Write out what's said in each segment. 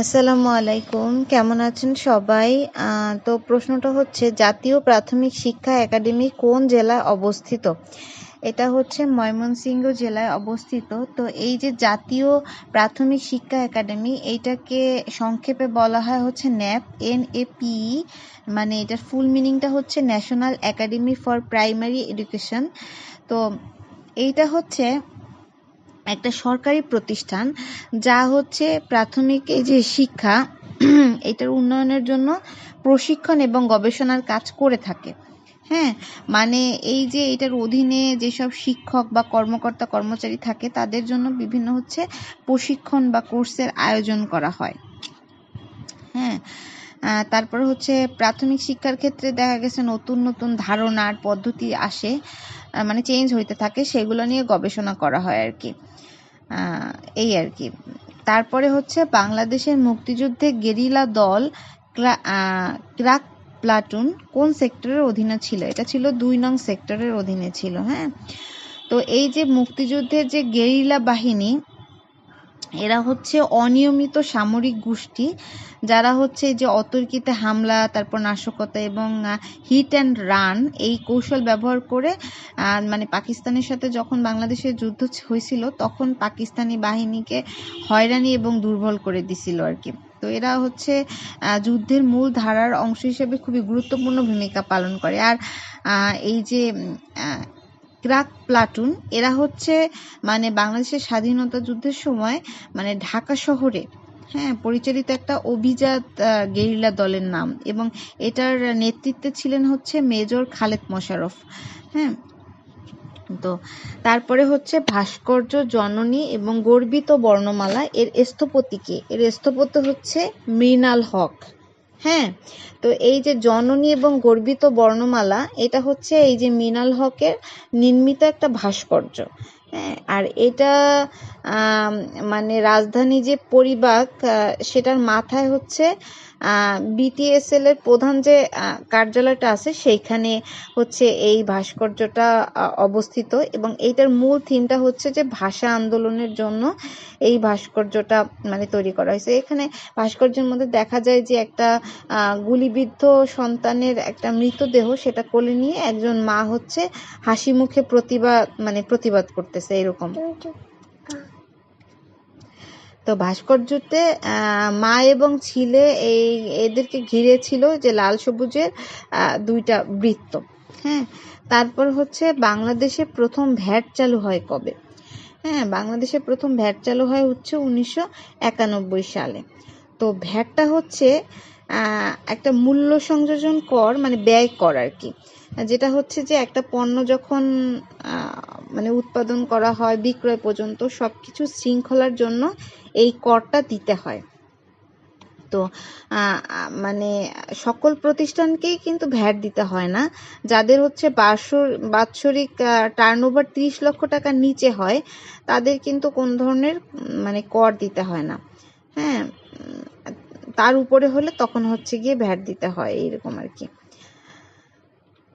আসসালামু আলাইকুম। কেমন আছেন সবাই? তো প্রশ্নটা হচ্ছে, জাতীয় প্রাথমিক শিক্ষা একাডেমি কোন জেলায় অবস্থিত? এটা হচ্ছে ময়মনসিংহ জেলায় অবস্থিত। তো এই যে জাতীয় প্রাথমিক শিক্ষা একাডেমি, এইটাকে সংক্ষেপে বলা হয় হচ্ছে ন্যাপ এন এ পি মানে এটার ফুল মিনিংটা হচ্ছে national academy for primary education তো এইটা হচ্ছে একটা সরকারি প্রতিষ্ঠান, যা হচ্ছে প্রাথমিক এই যে শিক্ষা, এটার উন্নয়নের জন্য প্রশিক্ষণ এবং গবেষণার কাজ করে থাকে। হ্যাঁ মানে এই যে এটার অধীনে যেসব শিক্ষক বা কর্মকর্তা, কর্মচারী থাকে, তাদের জন্য বিভিন্ন হচ্ছে প্রশিক্ষণ বা কোর্সের আয়োজন করা হয়। হ্যাঁ তারপরে হচ্ছে প্রাথমিক শিক্ষার ক্ষেত্রে দেখা গেছে নতুন নতুন ধারণার পদ্ধতি আসে। মানে চেঞ্জ হইতে থাকে, সেগুলো নিয়ে গবেষণা করা হয় আর কি। এই আর কি। তারপরে হচ্ছে বাংলাদেশের মুক্তিযুদ্ধে গেরিলা দল ক্রাক প্লাটুন কোন সেক্টরের অধীনে ছিল? এটা ছিল দুই নং সেক্টরের অধীনে ছিল হ্যাঁ? তো এই যে মুক্তিযুদ্ধের যে গেরিলা বাহিনী, এরা হচ্ছে অনিয়মিত সামরিক গোষ্ঠী যারা হচ্ছে যে অতর্কিতে হামলা, তারপর নাশকতা এবং হিট অ্যান্ড রান এই কৌশল ব্যবহার করে মানে পাকিস্তানের সাথে যখন বাংলাদেশের যুদ্ধ হয়েছিল, তখন পাকিস্তানি বাহিনীকে হয়রানি এবং দুর্বল করে দিছিল আর কি। তো এরা হচ্ছে যুদ্ধের মূল ধারার অংশ হিসেবে খুবই গুরুত্বপূর্ণ ভূমিকা পালন করে। আর এই যে ক্রাক প্লাটুন, এরা হচ্ছে মানে বাংলাদেশের স্বাধীনতা যুদ্ধের সময় মানে ঢাকা শহরে হ্যাঁ পরিচালিত একটা অভিজাত গেরিলা দলের নাম এবং এটার নেতৃত্বে ছিলেন হচ্ছে মেজর খালেদ মোশারফ হ্যাঁ তো তারপরে হচ্ছে ভাস্কর্য, জননী এবং গর্বিত বর্ণমালা এর স্থপতি কে? এর স্থপতি হচ্ছে মৃণাল হক। হ্যাঁ তো এই যে জননী এবং গর্বিত বর্ণমালা, এটা হচ্ছে এই যে মৃণাল হকের নির্মিত একটা ভাস্কর্য। আর এটা মানে রাজধানী যে পরিবাক সেটার মাথায় হচ্ছে বিটিএসএল এর প্রধান যে কার্যালয়টা আছে, সেইখানে হচ্ছে এই ভাস্কর্যটা অবস্থিত। এবং এইটার মূল থিমটা হচ্ছে যে, ভাষা আন্দোলনের জন্য এই ভাস্কর্যটা মানে তৈরি করা হয়েছে। এখানে ভাস্কর্যের মধ্যে দেখা যায় যে, একটা গুলিবিদ্ধ সন্তানের একটা মৃতদেহ, সেটা কোলে নিয়ে একজন মা হচ্ছে হাসি মুখে প্রতিবাদ মানে প্রতিবাদ করতেছে। এরকম তো ভাস্কর্যতে মা এবং ছেলে এই, এদেরকে ঘিরে ছিল যে লাল সবুজের দুইটা বৃত্ত। হ্যাঁ তারপর হচ্ছে বাংলাদেশে প্রথম ভ্যাট চালু হয় কবে? হ্যাঁ বাংলাদেশে প্রথম ভ্যাট চালু হয় হচ্ছে উনিশশো একানব্বই সালে। তো ভ্যাটটা হচ্ছে একটা মূল্য সংযোজন কর মানে ব্যয় কর আর কি। যেটা হচ্ছে যে একটা পণ্য যখন মানে উৎপাদন করা হয় বিক্রয় পর্যন্ত সব কিছু শৃঙ্খলার জন্য এই করটা দিতে হয়। তো মানে সকল প্রতিষ্ঠানকেই কিন্তু ভ্যাট দিতে হয় না। যাদের হচ্ছে বার্ষর বাৎসরিক টার্ন ওভার তিরিশ লক্ষ টাকার নিচে হয় তাদের কিন্তু কোন ধরনের মানে কর দিতে হয় না। হ্যাঁ তার উপরে হলে তখন হচ্ছে গিয়ে ভ্যাট দিতে হয় এইরকম আর কি।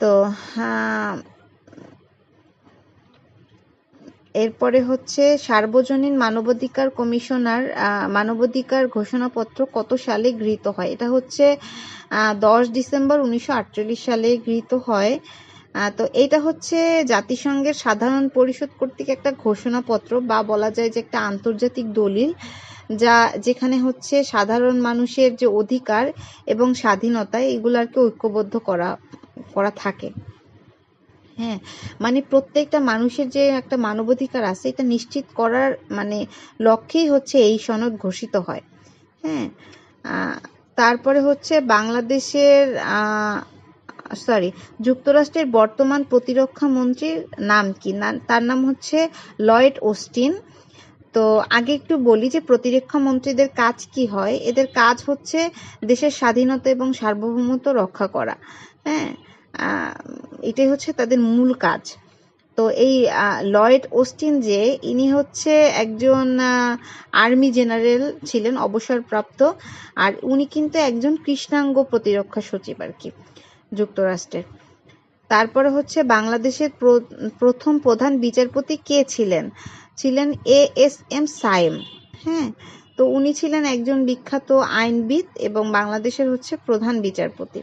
তো আহ, এরপরে হচ্ছে সার্বজনীন মানবাধিকার কমিশনার মানবাধিকার ঘোষণাপত্র কত সালে গৃহীত হয়? এটা হচ্ছে দশ ডিসেম্বর উনিশশো আটচল্লিশ সালে গৃহীত হয়। তো এটা হচ্ছে জাতিসংঘের সাধারণ পরিষদ কর্তৃক একটা ঘোষণাপত্র বা বলা যায় যে একটা আন্তর্জাতিক দলিল যা, যেখানে হচ্ছে সাধারণ মানুষের যে অধিকার এবং স্বাধীনতা এগুলাকে ঐক্যবদ্ধ করা করা থাকে। হ্যাঁ মানে প্রত্যেকটা মানুষের যে একটা মানবাধিকার আছে, এটা নিশ্চিত করার মানে লক্ষ্যেই হচ্ছে এই সনদ ঘোষিত হয়। হ্যাঁ তারপরে হচ্ছে বাংলাদেশের সরি যুক্তরাষ্ট্রের বর্তমান প্রতিরক্ষা মন্ত্রীর নাম কি? না- তার নাম হচ্ছে লয়েড ওস্টিন। তো আগে একটু বলি যে প্রতিরক্ষা মন্ত্রীদের কাজ কি হয়? এদের কাজ হচ্ছে দেশের স্বাধীনতা এবং সার্বভৌমত্ব রক্ষা করা। হ্যাঁ এটাই হচ্ছে তাদের মূল কাজ। তো এই লয়েড ওস্টিন যে, ইনি হচ্ছে একজন আর্মি জেনারেল ছিলেন, অবসরপ্রাপ্ত, আর উনি কিন্তু একজন কৃষ্ণাঙ্গ প্রতিরক্ষা সচিব আর কি, যুক্তরাষ্ট্রের। তারপরে হচ্ছে বাংলাদেশের প্র- প্রথম প্রধান বিচারপতি কে ছিলেন? ছিলেন এ এস এম সায়েম হ্যাঁ? তো উনি ছিলেন একজন বিখ্যাত আইনবিদ এবং বাংলাদেশের হচ্ছে প্রধান বিচারপতি।